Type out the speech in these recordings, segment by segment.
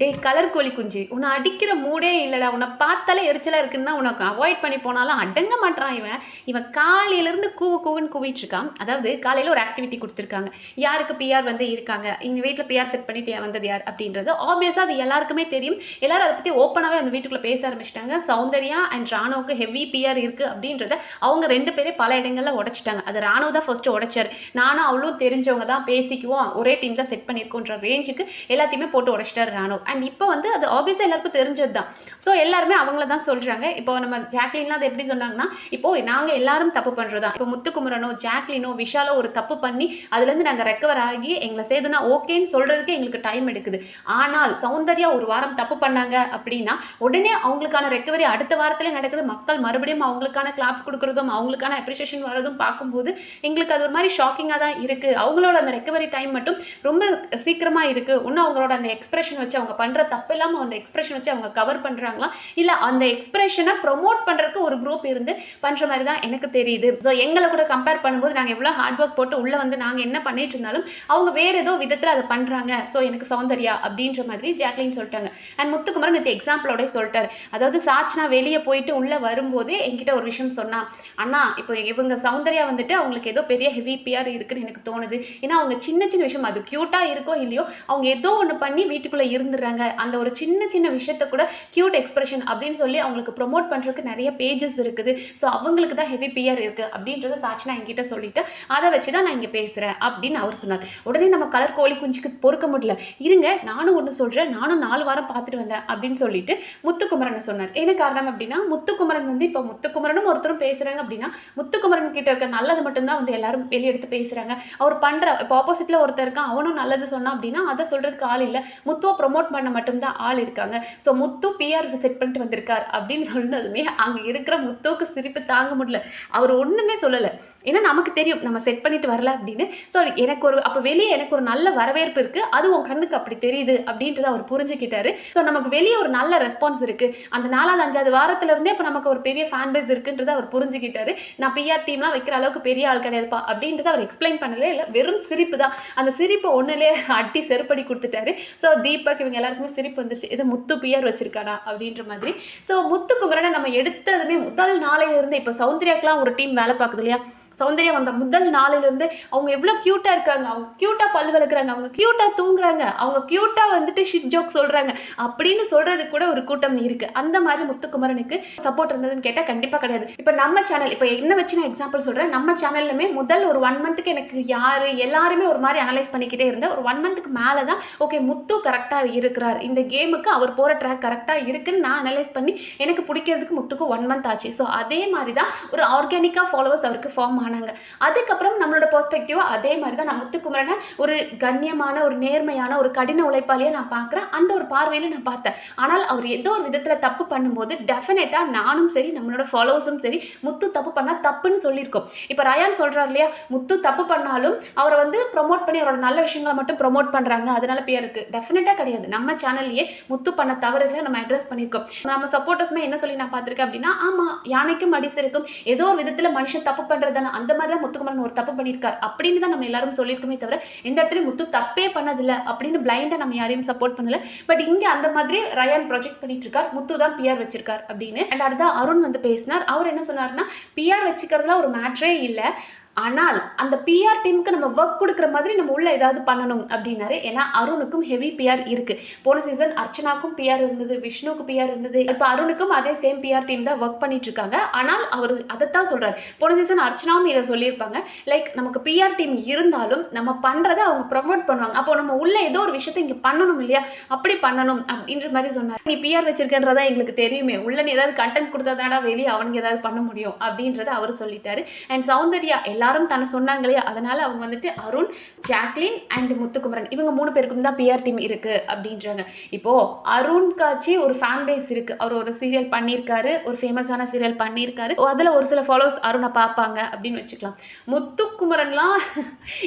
டே colour கோழி குஞ்சு உன்னை அடிக்கிற மூடே இல்லைடா. உன்னை பார்த்தாலே எரிச்சலாக இருக்குன்னு தான் உனக்கு அவாய்ட் பண்ணி போனாலும் அடங்க மாட்டான் இவன். இவன் காலையிலேருந்து கூவு கூவுன்னு கூவிட்டுருக்கான் அதாவது காலையில் ஒரு ஆக்டிவிட்டி கொடுத்துருக்காங்க. யாருக்கு பிஆர் வந்து இருக்காங்க? எங்கள் வீட்டில் பிஆர் செட் பண்ணிட்டு வந்தது யார்? அப்படின்றது ஆப்வியஸாக அது எல்லாருக்குமே தெரியும். எல்லாரும் அதை பற்றி ஓப்பனாகவே அந்த வீட்டுக்குள்ளே பேச ஆரம்பிச்சிட்டாங்க. சௌந்தர்யா அண்ட் ராணுவுக்கு ஹெவி பிஆர் இருக்குது அப்படின்றத அவங்க ரெண்டு பேரே பல இடங்களில் உடைச்சிட்டாங்க. அது ராணுவ தான் ஃபஸ்ட்டு உடைச்சார். நானும் அவளும் தெரிஞ்சவங்க தான். பேசிக்குவோம். ஒரே டீம் தான் செட் பண்ணியிருக்கோன்ற ரேஞ்சுக்கு எல்லாத்தையுமே போட்டு உடச்சிட்டார் ராணுவ. அண்ட் இப்போ வந்து அது ஆப்வியஸாக எல்லாருக்கும் தெரிஞ்சது தான் ஸோ எல்லாருமே அவங்கள தான் சொல்கிறாங்க இப்போ நம்ம ஜாக்லின்லாம் அதை எப்படி சொன்னாங்கன்னா இப்போ நாங்கள் எல்லாரும் தப்பு பண்ணுறதா இப்போ முத்துக்குமரனோ ஜாக்லினோ விஷாலோ ஒரு தப்பு பண்ணி அதுலேருந்து நாங்கள் ரெக்கவர் ஆகி எங்களை சேதுனா ஓகேன்னு சொல்கிறதுக்கு எங்களுக்கு டைம் எடுக்குது. ஆனால் சௌந்தர்யா ஒரு வாரம் தப்பு பண்ணாங்க அப்படின்னா உடனே அவங்களுக்கான ரெக்கவரி அடுத்த வாரத்தில் நடக்குது. மக்கள் மறுபடியும் அவங்களுக்கான கிளாப்ஸ் கொடுக்குறதும் அவங்களுக்கான அப்ரிஷியேஷன் வரதும் பார்க்கும்போது எங்களுக்கு அது ஒரு மாதிரி ஷாக்கிங்காக தான் இருக்குது அவங்களோட அந்த ரெக்கவரி டைம் மட்டும் ரொம்ப சீக்கிரமாக இருக்குது இன்னும் அவங்களோட அந்த எக்ஸ்பிரஷன் வச்சு அவங்க பண்ணுற தப்பு இல்லாமல் அந்த எக்ஸ்பிரஷன் வச்சு அவங்க கவர் பண்ணுறாங்களா இல்லை அந்த எக்ஸ்பிரஷனை ப்ரொமோட் பண்ணுறதுக்கு ஒரு குரூப் இருந்து பண்ணுற மாதிரி தான் எனக்கு தெரியுது. ஸோ எங்களை கூட கம்பேர் பண்ணும்போது நாங்கள் எவ்வளோ ஹார்ட் ஒர்க் போட்டு உள்ளே வந்து நாங்கள் என்ன பண்ணிட்டு இருந்தாலும் அவங்க வேறு ஏதோ விதத்தில் அதை பண்ணுறாங்க ஸோ எனக்கு சௌந்தர்யா அப்படின்ற மாதிரி ஜாக்லின் சொல்லிட்டாங்க. அண்ட் முத்துக்குமரன் நேற்று எக்ஸாம்பிளோட சொல்லிட்டார். அதாவது சாட்சினா வெளியே போயிட்டு உள்ளே வரும்போதே என்கிட்ட ஒரு விஷயம் சொன்னான் அண்ணா இப்போ இவங்க சௌந்தர்யா வந்துட்டு அவங்களுக்கு ஏதோ பெரிய ஹெவி பிஆர் இருக்குன்னு எனக்கு தோணுது. ஏன்னா அவங்க சின்ன சின்ன விஷயம் அது க்யூட்டாக இருக்கோ இல்லையோ அவங்க ஏதோ ஒன்று பண்ணி வீட்டுக்குள்ளே கொடுக்குறாங்க அந்த ஒரு சின்ன சின்ன விஷயத்த கூட க்யூட் எக்ஸ்பிரஷன் அப்படின்னு சொல்லி அவங்களுக்கு ப்ரொமோட் பண்ணுறதுக்கு நிறைய பேஜஸ் இருக்குது. ஸோ அவங்களுக்கு தான் ஹெவி பியர் இருக்குது அப்படின்றத சாட்சினா என்கிட்ட சொல்லிட்டு அதை வச்சு தான் நான் இங்கே பேசுகிறேன் அப்படின்னு அவர் சொன்னார். உடனே நம்ம கலர் கோழி குஞ்சுக்கு பொறுக்க முடியல. இருங்க நானும் ஒன்று சொல்கிறேன் நானும் நாலு வாரம் பார்த்துட்டு வந்தேன் அப்படின்னு சொல்லிட்டு முத்துக்குமரன் சொன்னார். என்ன காரணம் அப்படின்னா முத்துக்குமரன் வந்து இப்போ முத்துக்குமரனும் ஒருத்தரும் பேசுகிறாங்க அப்படின்னா முத்துக்குமரன் கிட்ட இருக்க நல்லது மட்டும்தான் வந்து எல்லாரும் வெளியெடுத்து பேசுகிறாங்க அவர் பண்ணுற இப்போ ஆப்போசிட்டில் ஒருத்தர் இருக்கான் அவனும் நல்லது சொன்னான் அப்படின்னா அதை சொல்கிறதுக்கு ஆள் இல்லை. முத்துவை ப்ரொமோட் பண்ண மட்டும்தான் ஆள் இருக்காங்க. ஸோ முத்து பிஆர் செட் பண்ணிட்டு வந்திருக்கார் அப்படின்னு சொன்னதுமே அங்கே இருக்கிற முத்துவுக்கு சிரிப்பு தாங்க முடியல. அவர் ஒன்றுமே சொல்லலை. ஏன்னா நமக்கு தெரியும் நம்ம செட் பண்ணிட்டு வரல அப்படின்னு. ஸோ எனக்கு ஒரு அப்போ வெளியே எனக்கு ஒரு நல்ல வரவேற்பு இருக்குது அது உன் கண்ணுக்கு அப்படி தெரியுது அப்படின்றத அவர் புரிஞ்சுக்கிட்டாரு. ஸோ நமக்கு வெளியே ஒரு நல்ல ரெஸ்பான்ஸ் இருக்குது அந்த நாலாவது அஞ்சாவது வாரத்துலேருந்தே இப்போ நமக்கு ஒரு பெரிய ஃபேன் பேஸ் இருக்குன்றத அவர் புரிஞ்சுக்கிட்டாரு. நான் பிஆர் டீம்லாம் வைக்கிற அளவுக்கு பெரிய ஆள் கிடையாதுப்பா அப்படின்றத அவர் எக்ஸ்பிளைன் பண்ணலே இல்லை. வெறும் சிரிப்பு தான். அந்த சிரிப்பு ஒன்றுலே அட்டி செருப்படி கொடுத்துட்டாரு. ஸோ தீபக் இவங்க எல்லாருக்குமே சிரிப்பு வந்துருச்சு. இது முத்து பியர் வச்சிருக்காடா அப்படின்ற மாதிரி. ஸோ முத்து முரணை நம்ம எடுத்ததுமே முதல் நாளையிலிருந்து இப்போ சௌந்தர்யாக்கெலாம் ஒரு டீம் வேலை பார்க்குது இல்லையா? சௌந்தர்யா வந்த முதல் நாளிலிருந்து அவங்க எவ்வளோ க்யூட்டாக இருக்காங்க. அவங்க க்யூட்டாக பல் வளர்க்குறாங்க அவங்க க்யூட்டாக தூங்குறாங்க. அவங்க க்யூட்டாக வந்துட்டு ஷிட் ஜோக் சொல்கிறாங்க அப்படின்னு சொல்கிறதுக்கு கூட ஒரு கூட்டம் இருக்குது அந்த மாதிரி முத்துக்குமரனுக்கு சப்போர்ட் இருந்ததுன்னு கேட்டால் கண்டிப்பாக கிடையாது. இப்போ நம்ம சேனல் இப்போ என்ன வச்சு நான் எக்ஸாம்பிள் சொல்கிறேன் நம்ம சேனல்லுமே முதல் ஒரு ஒன் மந்த்துக்கு எனக்கு யார் எல்லாருமே ஒரு மாதிரி அனலைஸ் பண்ணிக்கிட்டே இருந்தேன் ஒரு ஒன் மந்த்துக்கு மேலே தான் ஓகே முத்து கரெக்டாக இருக்கிறார். இந்த கேமுக்கு அவர் போகிற ட்ராக் கரெக்டாக இருக்குன்னு நான் அனலைஸ் பண்ணி எனக்கு பிடிக்கிறதுக்கு முத்துக்கு ஒன் மந்த் ஆச்சு. ஸோ அதே மாதிரி தான் ஒரு ஆர்கானிக்காக ஃபாலோவர்ஸ் அவருக்கு ஃபார்ம் ஆனாங்க. அதுக்கப்புறம் நம்மளோட பெர்ஸ்பெக்டிவாக அதே மாதிரி தான் நான் முத்துக்குமரனை ஒரு கண்ணியமான ஒரு நேர்மையான ஒரு கடின உழைப்பாளியை நான் பார்க்குறேன். அந்த ஒரு பார்வையில் நான் பார்த்தேன். ஆனால் அவர் ஏதோ ஒரு விதத்தில் தப்பு பண்ணும்போது டெஃபினட்டாக நானும் சரி நம்மளோட ஃபாலோவர்ஸும் சரி முத்து தப்பு பண்ணால் தப்புன்னு சொல்லியிருக்கோம். இப்போ ரயான் சொல்கிறார் இல்லையா முத்து தப்பு பண்ணாலும் அவரை வந்து ப்ரொமோட் பண்ணி அவரோட நல்ல விஷயங்களை மட்டும் ப்ரொமோட் பண்ணுறாங்க அதனால பேர் இருக்குது டெஃபினட்டாக கிடையாது. நம்ம சேனல்லையே முத்து பண்ண தவறுகளை நம்ம அட்ரஸ் பண்ணியிருக்கோம். நம்ம சப்போர்ட்டர்ஸ்மே என்ன சொல்லி நான் பார்த்துருக்கேன் அப்படின்னா ஆமாம் யானைக்கும் அடிசு இருக்கும் ஏதோ ஒரு விதத்தில் மனுஷன் தப்பு பண்ணுறது தானே அந்த மாதிரி தான் முத்துக்குமரன் ஒரு தப்பு பண்ணியிருக்கார் அப்படின்னு தான் நம்ம எல்லாரும் சொல்லியிருக்கோமே தவிர எந்த இடத்துலையும் முத்து தப்பே பண்ணதில்லை அப்படின்னு பிளைண்டாக நம்ம யாரையும் சப்போர்ட் பண்ணல. பட் இங்கே அந்த மாதிரி ரயான் ப்ராஜெக்ட் பண்ணிட்டு இருக்கார் முத்து தான் பிஆர் வச்சிருக்கார் அப்படின்னு. அண்ட் அடுத்த அருண் வந்து பேசினார். அவர் என்ன சொன்னார்னா பிஆர் வச்சுக்கிறதுலாம் ஒரு மேட்ரே இல்லை. ஆனால் அந்த பிஆர் டீமுக்கு நம்ம ஒர்க் கொடுக்குற மாதிரி நம்ம உள்ள ஏதாவது பண்ணணும் அப்படின்னாரு. ஏன்னா அருணுக்கும் ஹெவி பிஆர் இருக்கு. போன சீசன் அர்ச்சனாக்கும் பிஆர் இருந்தது விஷ்ணுவுக்கு பிஆர் இருந்தது. இப்போ அருணுக்கும் அதே சேம் பிஆர் டீம் தான் ஒர்க் பண்ணிட்டு இருக்காங்க ஆனால் அவர் அதைத்தான் சொல்றாரு. போன சீசன் அர்ச்சனாவும் இதை சொல்லியிருப்பாங்க. லைக் நமக்கு பிஆர் டீம் இருந்தாலும் நம்ம பண்றதை அவங்க ப்ரமோட் பண்ணுவாங்க. அப்போ நம்ம உள்ள ஏதோ ஒரு விஷயத்தை இங்க பண்ணணும் இல்லையா? அப்படி பண்ணணும் அப்படின்ற மாதிரி சொன்னார். நீ பிஆர் வச்சிருக்கன்றதா எங்களுக்கு தெரியுமே. உள்ள நீ ஏதாவது கண்டென்ட் கொடுத்தாதாடா வெளியே அவனுக்கு ஏதாவது பண்ண முடியும் அப்படின்றத அவர் சொல்லிட்டாரு. அண்ட் சௌந்தர்யா எல்லாரும் தானே சொன்னாங்க இல்லையா? அதனால அவங்க வந்துட்டு அருண் ஜாக்லின் அண்ட் முத்துக்குமரன். இவங்க மூணு பேருக்கும் தான் பிஆர் டீம் இருக்கு அப்படின்றாங்க. இப்போ அருண் காட்சி ஒரு ஃபேன் பேஸ் இருக்கு. அவர் ஒரு சீரியல் பண்ணியிருக்காரு. ஒரு ஃபேமஸான சீரியல் பண்ணியிருக்காரு. அதுல ஒரு சில ஃபாலோவர்ஸ் அருணை பார்ப்பாங்க அப்படின்னு வச்சுக்கலாம். முத்துக்குமரன்லாம்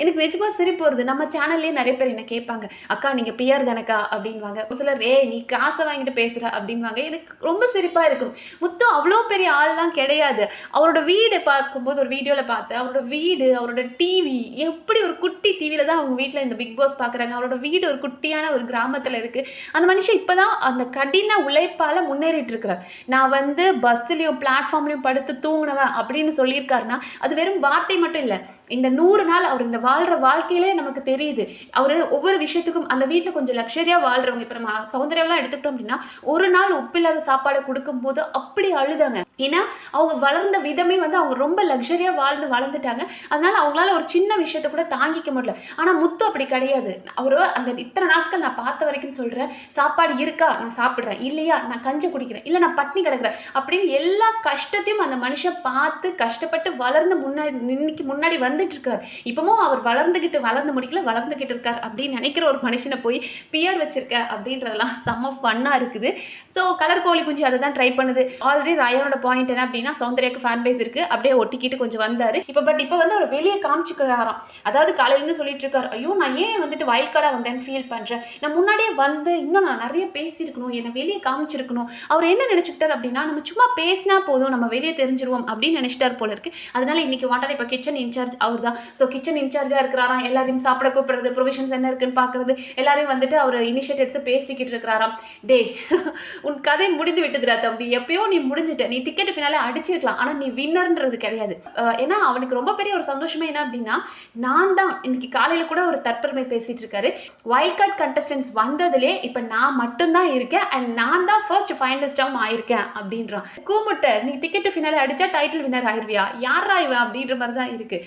எனக்கு நிஜமா சிரிப்பு வருது. நம்ம சேனல்லே நிறைய பேர் என்ன கேட்பாங்க. அக்கா நீங்க பிஆர் தானக்கா? அப்படின்வாங்க ஒரு சிலர் ஏ நீ காசை வாங்கிட்டு பேசுற. அப்படின்வாங்க எனக்கு ரொம்ப சிரிப்பா இருக்கும். முத்து அவ்வளோ பெரிய ஆள்லாம் கிடையாது. அவரோட வீடு பார்க்கும்போது ஒரு வீடியோவில் பார்த்தேன் அவரோட அவரோட வீடு அவரோட டிவி எப்படி ஒரு குட்டி டிவியில தான் அவங்க வீட்டில் இந்த பிக் பாஸ் பார்க்குறாங்க அவரோட வீடு ஒரு குட்டியான ஒரு கிராமத்தில் இருக்கு. அந்த மனுஷன் இப்போ தான் அந்த கடின உழைப்பால் முன்னேறிட்டு இருக்கிறார் நான் வந்து பஸ்ஸுலேயும் பிளாட்ஃபார்ம்லையும் படுத்து தூங்கினவன் அப்படின்னு சொல்லியிருக்காருன்னா அது வெறும் வார்த்தை மட்டும் இல்லை. இந்த நூறு நாள் அவர் இந்த வாழ்ற வாழ்க்கையிலே நமக்கு தெரியுது. அவர் ஒவ்வொரு விஷயத்துக்கும் அந்த வீட்டில் கொஞ்சம் லக்ஸரியாக வாழ்றவங்க. இப்போ நம்ம சௌந்தர்யம்லாம் எடுத்துக்கிட்டோம் அப்படின்னா ஒரு நாள் உப்பில்லாத சாப்பாடை கொடுக்கும்போது அப்படி அழுதாங்க. ஏன்னா அவங்க வளர்ந்த விதமே வந்து அவங்க ரொம்ப லக்ஸரியாக வாழ்ந்து வளர்ந்துட்டாங்க. அதனால அவங்களால ஒரு சின்ன விஷயத்த கூட தாங்கிக்க முடியல. ஆனால் முத்து அப்படி கிடையாது. அவர் அந்த இத்தனை நாட்கள் நான் பார்த்த வரைக்கும் சொல்கிறேன் சாப்பாடு இருக்கா? நான் சாப்பிட்றேன். இல்லையா? நான் கஞ்சி குடிக்கிறேன். இல்லை நான் பட்னி கிடக்குறேன். அப்படின்னு எல்லா கஷ்டத்தையும் அந்த மனுஷன் பார்த்து கஷ்டப்பட்டு வளர்ந்து முன்னாடி இன்னைக்கு முன்னாடி வந்து வளர்ந்துட்டு இருக்கார் இப்பவும் அவர் வளர்ந்துகிட்டு வளர்ந்து முடிக்கல வளர்ந்துகிட்டு இருக்கார் அப்படின்னு நினைக்கிற ஒரு மனுஷனை போய் பியர் வச்சிருக்க அப்படின்றதெல்லாம் செம்ம ஃபன்னாக இருக்குது. ஸோ கலர் கோழி குஞ்சு அதை தான் ட்ரை பண்ணுது. ஆல்ரெடி ராயனோட பாயிண்ட் என்ன அப்படின்னா சௌந்தர்யாக்கு ஃபேன் பேஸ் இருக்கு. அப்படியே ஒட்டிக்கிட்டு கொஞ்சம் வந்தார். இப்போ பட் இப்போ வந்து அவர் வெளியே காமிச்சுக்கிறாராம். அதாவது காலையிலேருந்து சொல்லிட்டு இருக்கார் ஐயோ நான் ஏன் வந்துட்டு வயல் கார்டாக வந்தேன்னு ஃபீல் பண்ணுறேன் நான் முன்னாடியே வந்து இன்னும் நான் நிறைய பேசியிருக்கணும். என்னை வெளியே காமிச்சிருக்கணும். அவர் என்ன நினச்சிக்கிட்டார் அப்படின்னா நம்ம சும்மா பேசினா போதும் நம்ம வெளியே தெரிஞ்சிருவோம் அப்படின்னு நினச்சிட்டார் போல இருக்கு. அதனால இன்னைக்கு வாட்டர் இப்போ கிச்சன் இன்சார்ஜ் அவர் தான் ஸோ கிச்சன் இன்சார்ஜாக இருக்கிறாராம் எல்லாரையும் சாப்பிட கூப்பிடுறது ப்ரொவிஷன்ஸ் என்ன இருக்குன்னு பார்க்குறது எல்லாரையும் வந்துட்டு அவர் இனிஷியேட் எடுத்து பேசிக்கிட்டு இருக்கிறாராம். டேய் உன் கதை முடிந்து விட்டுதுடா தம்பி. எப்பயோ நீ முடிஞ்சிட்ட. நீ டிக்கெட் ஃபினாலே அடிச்சிருக்கலாம். ஆனால் நீ வின்னர்ன்றது கிடையாது. ஏன்னா அவனுக்கு ரொம்ப பெரிய ஒரு சந்தோஷமே என்ன அப்படின்னா நான் தான் இன்னைக்கு காலையில் கூட ஒரு தற்பெருமை பேசிட்டு இருக்காரு. வைல்ட் கார்டு கண்டஸ்டன்ஸ் வந்ததுலே இப்போ நான் மட்டும்தான் இருக்கேன். அண்ட் நான் தான் ஃபர்ஸ்ட் ஃபைனலிஸ்டாகவும் ஆயிருக்கேன் அப்படின்றான். கூமுட்டை நீ டிக்கெட் ஃபினாலே அடிச்சா டைட்டில் வின்னர் ஆயிருவியா? யாரா இவன் அப்படின்ற மாதிரி தான் இருக்கு.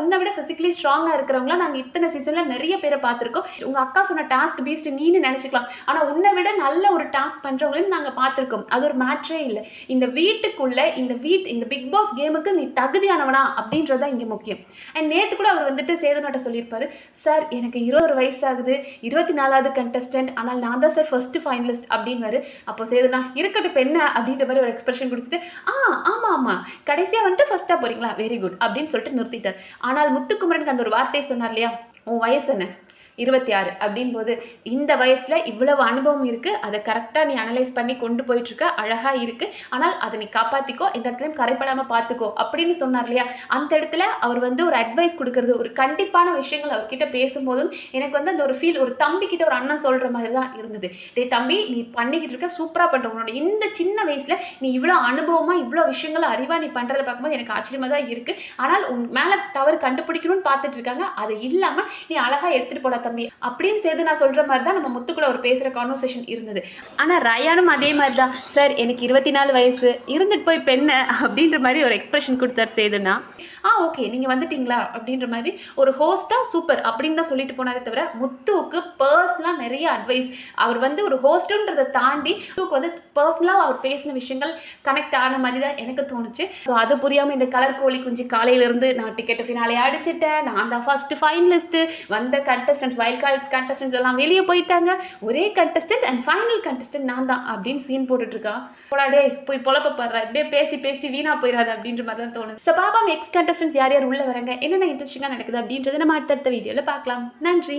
உன்னை விட ஃபிசிக்கலி ஸ்ட்ராங்காக இருக்கிறவங்களாம் நாங்கள் இத்தனை சீசனில் நிறைய பேரை பார்த்துருக்கோம். உங்கள் அக்கா சொன்ன டாஸ்க் பீஸ்ட் நீனு நினச்சிக்கலாம். ஆனால் உன்னை விட நல்ல ஒரு டாஸ்க் பண்ணுறவங்களையும் நாங்கள் பார்த்துருக்கோம். அது ஒரு மேட்ரே இல்லை. இந்த வீட்டுக்குள்ள இந்த வீட் இந்த பிக் பாஸ் கேமுக்கு நீ தகுதியானவனா அப்படின்றது தான் இங்கே முக்கியம். அண்ட் நேற்று கூட அவர் வந்துட்டு சேதுநாட்ட சொல்லியிருப்பாரு. சார் எனக்கு இருபது வயசு ஆகுது இருபத்தி நாலாவது கண்டஸ்டன்ட் ஆனால் நான் தான் சார் ஃபர்ஸ்ட் ஃபைனலிஸ்ட் அப்படின்னு அப்போ சேதுனா இருக்கட்டும் பெண்ண அப்படின்ற மாதிரி ஒரு எக்ஸ்பிரஷன் கொடுத்துட்டு ஆ ஆமாம் ஆமாம் கடைசியாக வந்துட்டு ஃபஸ்ட்டாக போறீங்களா? வெரி குட் அப்படின்னு சொல்லிட்டு நிறுத்திட்டார். ஆனால் முத்துக்குமரனுக்கு அந்த ஒரு வார்த்தை சொன்னார் இல்லையா? உன் வயசு என்ன? இருபத்தி ஆறு அப்படின் போது இந்த வயசில் இவ்வளவு அனுபவம் இருக்குது அதை கரெக்டாக நீ அனலைஸ் பண்ணி கொண்டு போயிட்டுருக்க அழகாக இருக்குது ஆனால் அதை நீ காப்பாற்றிக்கோ இந்த இடத்துலையும் கரைப்படாமல் பார்த்துக்கோ அப்படின்னு சொன்னார் இல்லையா? அந்த இடத்துல அவர் வந்து ஒரு அட்வைஸ் கொடுக்கறது ஒரு கண்டிப்பான விஷயங்கள் அவர்கிட்ட பேசும்போதும் எனக்கு வந்து அந்த ஒரு ஃபீல் ஒரு தம்பி கிட்ட ஒரு அண்ணன் சொல்கிற மாதிரி தான் இருந்தது. டேய் தம்பி நீ பண்ணிக்கிட்டு இருக்க சூப்பராக பண்ணுற உன்னோட இந்த சின்ன வயசில் நீ இவ்வளோ அனுபவமாக இவ்வளோ விஷயங்களை அறிவாக நீ பண்ணுறதை பார்க்கும்போது எனக்கு ஆச்சரியமாக தான் இருக்குது ஆனால் உன் மேலே தவறு கண்டுபிடிக்கணும்னு பார்த்துட்டு இருக்காங்க. அது இல்லாமல் நீ அழகாக எடுத்துகிட்டு போட கம்மி அப்படின்னு சேர்த்து நான் சொல்ற மாதிரி தான் நம்ம முத்து கூட ஒரு பேசுற கான்வர்சேஷன் இருந்தது. ஆனா ரயானும் அதே மாதிரி தான் சார் எனக்கு இருபத்தி நாலு வயசு. இருந்துட்டு போய் பெண்ணை அப்படின்ற மாதிரி ஒரு எக்ஸ்பிரஷன் கொடுத்தார் சேதுனா ஆ ஓகே நீங்கள் வந்துட்டீங்களா? அப்படின்ற மாதிரி ஒரு ஹோஸ்ட்டாக சூப்பர் அப்படின்னு தான் சொல்லிட்டு போனாரே தவிர முத்துவுக்கு பர்சனலாக நிறைய அட்வைஸ் அவர் வந்து ஒரு ஹோஸ்ட்டுன்றதை தாண்டி முத்துவுக்கு வந்து பர்சனலாக அவர் பேசின விஷயங்கள் கனெக்ட் ஆன மாதிரி தான் எனக்கு தோணுச்சு. ஸோ அது புரியாமல் இந்த கலர் கோழி குஞ்சு காலையிலேருந்து நான் டிக்கெட்டு ஃபினாலே அடிச்சிட்டேன். நான் தான் ஃபஸ்ட்டு ஃபைனலிஸ்ட்டு வந்த கண்டஸ்டன்ட் வயல் கார்டு கண்டஸ்டன்ட்ஸ் எல்லாம் வெளியே போயிட்டாங்க. ஒரே கண்டஸ்டன்ட் அண்ட் ஃபைனல் கண்டஸ்டன்ட் நான் தான் அப்படின்னு சீன் போட்டுட்ருக்கா. போடா டேய் போய் பொழப்ப பாடுறா. இப்படியே பேசி பேசி வீணாக போயிடாது அப்படின்ற மாதிரி தான் தோணுது. ஸோ பாபா எக்ஸ் கண்டஸ்டன்ஸ் யார் யார் உள்ள வராங்க என்னென்ன இன்ட்ரெஸ்டிங்காக நடக்குது அப்படின்றத நம்ம அடுத்தடுத்த வீடியோவில் பார்க்கலாம். நன்றி.